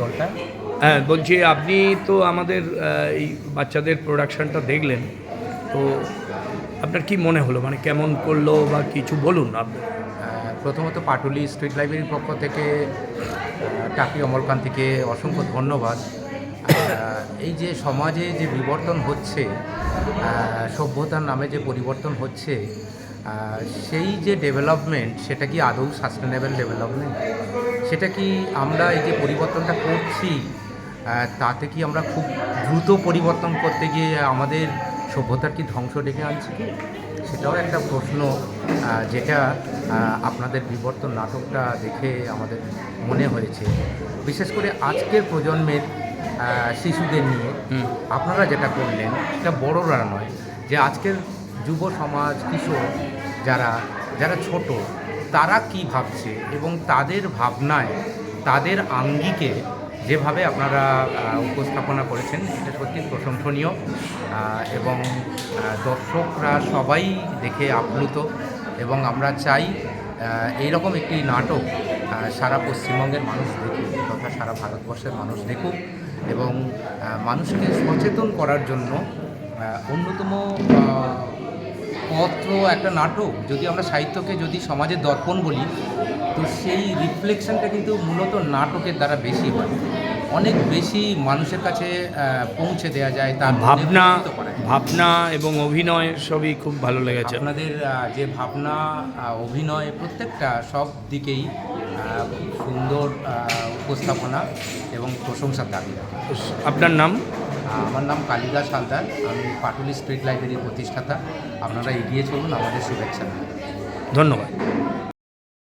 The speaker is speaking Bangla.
দলটা? হ্যাঁ বলছি আপনি তো আমাদের এই বাচ্চাদের প্রোডাকশনটা দেখলেন তো আপনার কি মনে হলো? মানে কেমন করল বা কিছু বলুন আপনি প্রথমত পাটুলি স্ট্রিট লাইব্রেরির পক্ষ থেকে টাকি অমলকান্তিকে অসংখ্য ধন্যবাদ। এই যে সমাজে যে বিবর্তন হচ্ছে সভ্যতার নামে যে পরিবর্তন হচ্ছে সেই যে ডেভেলপমেন্ট সেটা কি আদৌ সাস্টেনেবল ডেভেলপমেন্ট সেটা কি আমরা এই যে পরিবর্তনটা করছি তাতে কি আমরা খুব দ্রুত পরিবর্তন করতে গিয়ে আমাদের সভ্যতার কি ধ্বংস ডেকে আনছি কি? সেটাও একটা প্রশ্ন যেটা আপনাদের বিবর্তন নাটকটা দেখে আমাদের মনে হয়েছে। বিশেষ করে আজকের প্রজন্মের শিশুদের নিয়ে আপনারা যেটা করলেন সেটা বড়রা নয় যে আজকের যুব সমাজ কিশোর যারা যারা ছোট তারা কি ভাবছে এবং তাদের ভাবনায়, তাদের আঙ্গিকে যেভাবে আপনারা উপস্থাপনা করেছেন এটা সত্যি প্রশংসনীয়। এবং দর্শকরা সবাই দেখে আপ্লুত। এবং আমরা চাই এইরকম একটি নাটক সারা পশ্চিমবঙ্গের মানুষ দেখুক তথা সারা ভারতবর্ষের মানুষ দেখুক। এবং মানুষকে সচেতন করার জন্য অন্যতম পত্র একটা নাটক যদি আমরা সাহিত্যকে যদি সমাজের দর্পণ বলি তো সেই রিফ্লেকশনটা কিন্তু মূলত নাটকের দ্বারা বেশি হয়। অনেক বেশি মানুষের কাছে পৌঁছে দেওয়া যায় তার ভাবনা। ভাবনা এবং অভিনয় সবই খুব ভালো লেগেছে। আপনাদের যে ভাবনা অভিনয় প্রত্যেকটা সব দিকেই খুব সুন্দর উপস্থাপনা এবং প্রশংসার দাবি আপনার নাম? আমার নাম কালিদাস হালদার। আমি পাটুলি স্ট্রিট লাইব্রেরির প্রতিষ্ঠাতা। আপনারা এগিয়ে চলুন, আমাদের শুভেচ্ছা। ধন্যবাদ।